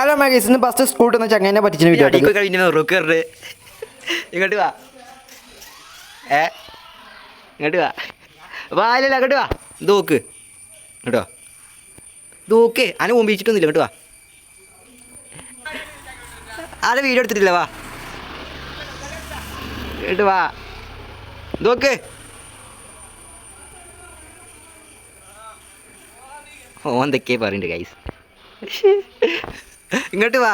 Hello മാഗീസ് ഇന്ന് first scooter നിന്ന് ചങ്ങനെ പറ്റിച്ച video ഇങ്ങോട്ട് വാ. ഏ? ഇങ്ങോട്ട് വാ. വാ അല്ലല്ല അങ്ങോട്ട് വാ. ദൂക്ക് നോക്ക്. ഇങ്ങോട്ട് വാ. ഇത് നോക്ക്. അനെ മുമ്പിച്ചിട്ടൊന്നുമില്ല. ഇങ്ങോട്ട് വാ. ആരെ വീഡിയോ എടുത്തിട്ടില്ല വാ. ഇങ്ങോട്ട് വാ. ദൂക്ക് ഓ എന്തൊക്കെയാ പറയുന്നുണ്ട് ഗൈസ് ഇങ്ങോട്ട് വാ.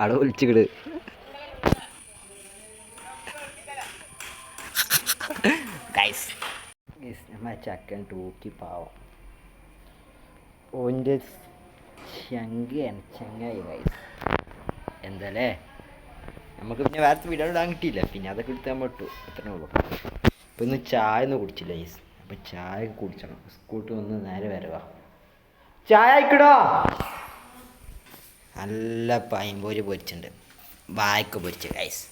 അവിടെ വിളിച്ചിട് ഗൈസ് ഗൈസ് ചക്കൻ തൂക്കി പാവം. ഓന്റെ ചങ്കയാണ് ചങ്ങായി ഗൈസ് എന്തല്ലേ? നമുക്ക് പിന്നെ വേറെ വീഡിയോ ഇടാൻ കിട്ടിയില്ല പിന്നെ അതൊക്കെ എടുത്താൽ പറ്റൂ അത്രേ ഉള്ളൂ. ഇപ്പം ഇന്ന് ചായ ഒന്നും കുടിച്ചില്ല ഗൈസ് അപ്പം ചായ കുടിച്ചണം. സ്കൂട്ട് വന്ന് നേരെ വരവാ. ചായ ആയിക്കടോ നല്ല പൈമ്പോര് പൊരിച്ചിട്ടുണ്ട്. വായ്ക്ക പൊരിച്ച് ഗൈസ്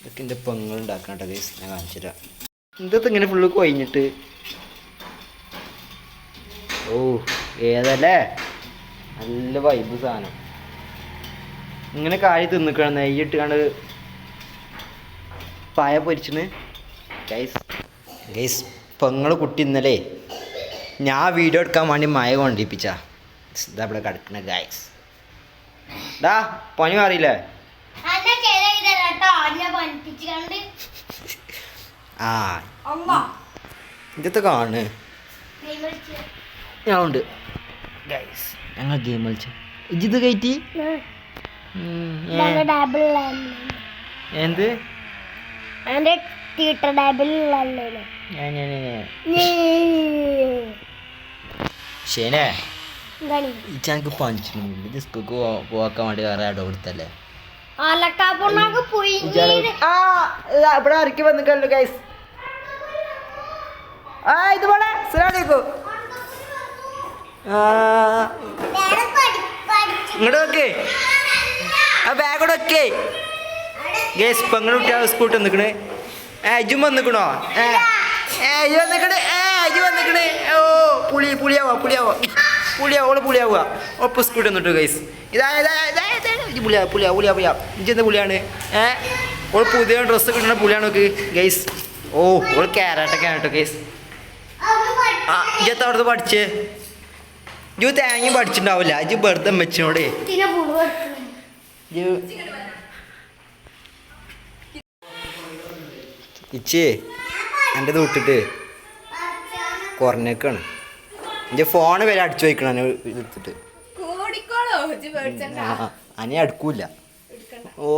ഇതൊക്കെ എന്റെ പെങ്ങൾ ഉണ്ടാക്കണം കേട്ടോ ഗൈസ് ഞാൻ കാണിച്ചു തരാം. ഇങ്ങനെ ഫുള്ള് കൊഴിഞ്ഞിട്ട്. ഓ ഏതല്ലേ? നല്ല വൈബ് സാധനം. ഇങ്ങനെ കായ് തിന്നിക്കണം നെയ്യിട്ട് കണ്ട് പായ പൊരിച്ചിന്. ഗൈസ് ഗൈസ് പെങ്ങൾ കുട്ടി ഇന്നലെ ഞാൻ വീഡിയോ എടുക്കാൻ വേണ്ടി മഴ കൊണ്ടിപ്പിച്ച. ഇതാ ഇവിടെ കിടക്കണ ഗായ്സ് ഡാ പനി മാറിയില്ലേ. ആ. ഇതൊക്കെ കാണ്. ഞാൻ ഉണ്ട് ഗൈസ് ഞങ്ങൾ ഗെയിം കളിച്ചു. ഇജിത് കയറ്റി. എന്ത്? അതിന്റെ ഇത് സ്കൂൾക്ക് വേണ്ടി വേറെ കൊടുത്തല്ലേ? ആ ഇതാ ഇവിടെ ഇറക്കി വന്നിക്കല്ലോ ഗൈസ് ആ അസ്സലാമലൈക്കും. ഇങ്ങോട്ട് നോക്കേ. ബാഗ് കൂടെ ഗേസ് കുട്ടിയാൾ സ്കൂട്ട് വന്നിക്കണ്. ഏ അജും വന്നിക്കണോ? ഏ ഏ അജു വന്നിക്കണ്. ഏ അജു വന്നിക്കണ്. ഓ പുളി പുളിയാവാ പുളിയാവാ. പുളിയാ ഓൾ പുളിയാവുക. ഒപ്പം സ്കൂട്ടി വന്നിട്ട് ഗൈസ് ഇതാ ഇതാ ഇതാ പുളിയാ പുളിയാ പുളിയാ പുളിയാ. ഇഞ്ചി എന്താ പുളിയാണ്? ഏ? ഓൾ പുതിയ ഡ്രസ്സ് കിട്ടുന്ന പുളിയാണ് നോക്ക് ഗൈസ് ഓ ഓൾ ക്യാരറ്റൊക്കെ ആണ് കേട്ടോ ഗൈസ് ആ ഇജ്ജത്ത് അവിടുത്തെ പഠിച്ചേ? ഇജ്ജ് തേങ്ങയും പഠിച്ചിട്ടുണ്ടാവില്ല. ഇജ്ജ് വെറുതെ മെച്ചിനോടേ. ഇച്ചേ എന്റെ തൊട്ടിട്ട് കുറഞ്ഞേക്കാണ്. എന്റെ ഫോൺ വരെ അടിച്ചു വയ്ക്കണം എടുത്തിട്ട് അനി അടുക്കൂല ഓ.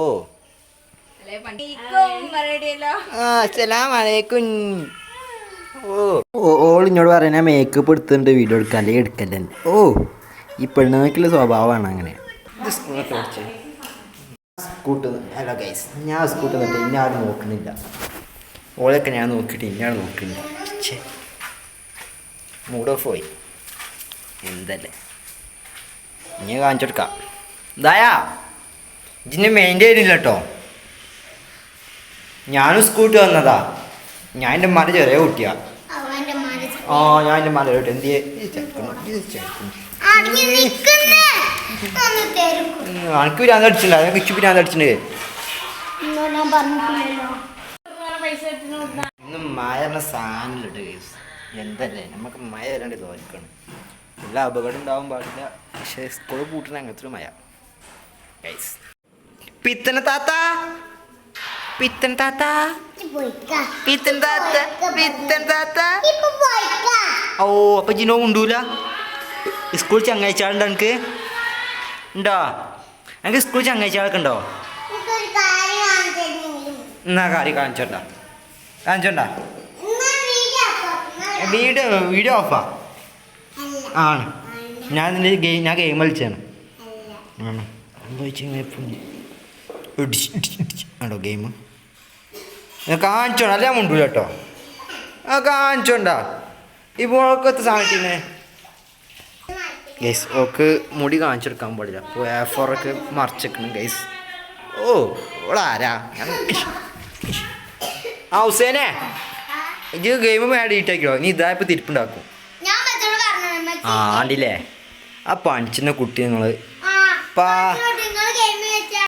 ആ ഓ. ഓൾ ഇന്നോട് പറയുന്ന മേക്കപ്പ് എടുത്തിട്ടുണ്ട് വീഡിയോ എടുക്കാല്ലേ എടുക്കല്ലേ ഓ ഈ പെണ്ണുങ്ങൾക്കുള്ള സ്വഭാവമാണ് അങ്ങനെ. സ്കൂട്ട് ഹലോ ഗൈസ് ഞാൻ സ്കൂട്ട് നിന്നിട്ട് ഇന്നെ ആരും നോക്കണില്ല. ഓളൊക്കെ ഞാൻ നോക്കിയിട്ട് ഇന്നെ നോക്കണില്ല. മൂഡ് ഓഫ് പോയി എന്തല്ലേ ഇനി കാണിച്ചെടുക്കാം ദായാ ഇതിന് മെയിന്റെയിൻ ചെയ്തില്ല കേട്ടോ ഞാനും സ്കൂട്ട് വന്നതാ. ഞാൻ എന്റെ മല ചെറിയ കുട്ടിയാ. ആ ഞാൻ എന്റെ മല കേട്ടോ എന്ത് അടങ്ങി പിന്നെ അടിച്ചില്ല. അതിനെ കിച്ചു പിരാന്ത് അടിച്ചിട്ടുണ്ട് ഇന്നോ മഴ സാധനം കേസ് എന്തല്ലേ? നമുക്ക് മഴ വരാണ്ട് തോന്നിക്കണം എല്ലാ അപകടം ഉണ്ടാവാൻ പാടില്ല. പക്ഷേ സ്കൂൾ പൂട്ടുന്ന അങ്ങനത്തെ ഒരു മഴ ഗൈസ് പിത്തന താത്ത. പിത്തൻ താത്ത. പിത്തൻ താത്ത. പിത്തൻ താത്ത. ഓ അപ്പൊ ജിനോ ഉണ്ടൂല സ്കൂൾ ചങ്ങാഴ്ചകളുണ്ടോ എനിക്ക് ഉണ്ടോ? എനിക്ക് സ്കൂൾ ചങ്ങാഴ്ചകളൊക്കെ ഉണ്ടോ. എന്നാ കാര്യം കാണിച്ചോണ്ട. കാണിച്ചോണ്ട. Video video ഓഫാ. ആണ്. ഞാൻ ഇതിന്റെ ഗെയിം ഞാൻ ഗെയിം കളിച്ചാണ്. ആണ്. ആണോ ഗെയിം? കാണിച്ചോണ്ട് അല്ല ഞാൻ മുണ്ടൂല കേട്ടോ. ആ കാണിച്ചോണ്ടാ. ഇപ്പോൾ എത്ര സാധനത്തിന് ഗൈസ് ഓക്ക് മുടി കാണിച്ചെടുക്കാൻ പാടില്ല. അപ്പോൾ എ ഫോറൊക്കെ മറിച്ചേക്കണം ഗൈസ് ഓ ഓളാരാ ആ ഹുസേനെ. ഇത് ഗെയിം മേടിയിട്ടേക്കോ നീ ഇതായപ്പോൾ തിരിപ്പുണ്ടാക്കും. ആ ആണ്ടില്ലേ? ആ പണിച്ചെന്ന കുട്ടി നിങ്ങൾ ആ വെച്ചാ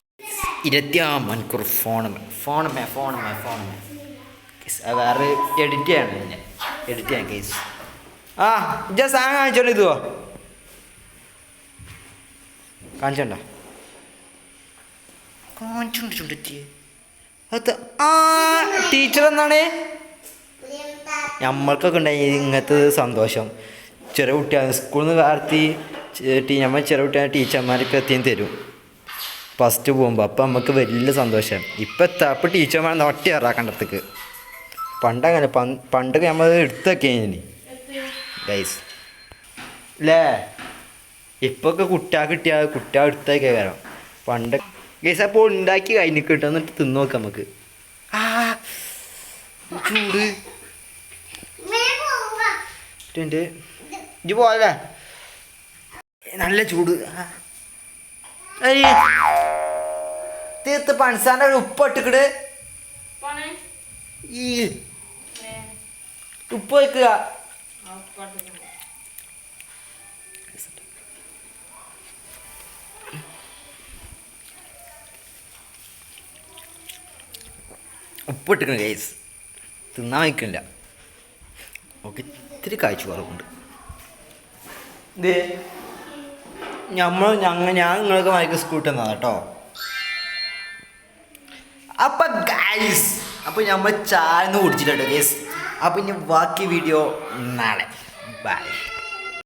ഇരുപത്തിയാറ് മണിക്കൂർ ഫോണുമേ ഫോണുമേ ഫോണുമേ ഫോണുമേ വേറെ എഡിറ്റ് ചെയ്യണം ഞാൻ എഡിറ്റ് ചെയ്യാൻ കേസ് ആ ഇജ്ജ സാധനം കാണിച്ചോണ്ട് ഇതുവോ? കാണിച്ചോണ്ട? കാണിച്ചുണ്ട് ചുണ്ടെത്തിയേ അത് ആ ടീച്ചർ എന്നാണ്? നമ്മൾക്കൊക്കെ ഉണ്ടായി ഇങ്ങനത്തെ സന്തോഷം. ചെറിയ കുട്ടികൾ സ്കൂളിൽ നിന്ന് കാർത്തി ടീ നമ്മൾ ചെറു കുട്ടിയാണ്. ടീച്ചർമാർക്ക് എത്തിയും തരും. ഫസ്റ്റ് പോകുമ്പോൾ അപ്പം നമുക്ക് വലിയ സന്തോഷം. ഇപ്പം എത്താ അപ്പം ടീച്ചർമാർ നോട്ടി ഇറാക്കണ്ടത്തേക്ക് പണ്ടങ്ങനെ പണ്ട് പണ്ടൊക്കെ നമ്മൾ എടുത്തൊക്കെ ഇനി. ഗൈസ് അല്ലേ ഇപ്പൊ ഒക്കെ കുട്ടിയാ കിട്ടിയാൽ കുട്ടിയാ എടുത്തൊക്കെ വരാം. പണ്ട് ഗൈസ് അപ്പോൾ ഉണ്ടാക്കി കഴിഞ്ഞ് കിട്ടും. എന്നിട്ട് തിന്നു നോക്കാം നമുക്ക് ആ ചൂട്. ഉണ്ട് ഇജ്ജ് പോകല്ലേ നല്ല ചൂട്. തീർത്ത് പണിസാറിന്റെ ഒരു ഉപ്പ് ഇട്ടിക്കട്. ഈ. ഉപ്പ് വയ്ക്കുക ഉപ്പ് ഇട്ടിക്കണ ഗൈസ് തിന്നാൻ വയ്ക്കണില്ല. ഓക്കെ ഇത്തിരി കാഴ്ച കുറവുണ്ട്. ഇത് നമ്മൾ ഞങ്ങൾ ഞാൻ നിങ്ങൾക്ക് മയക്ക് സ്കൂട്ട് തന്നതാ കേട്ടോ. അപ്പൊ ഗൈസ് അപ്പൊ നമ്മൾ ചായ കുടിച്ചിട്ടോ ഗൈസ് അപ്പൊ ഇനി ബാക്കി വീഡിയോ നാളെ. ബൈ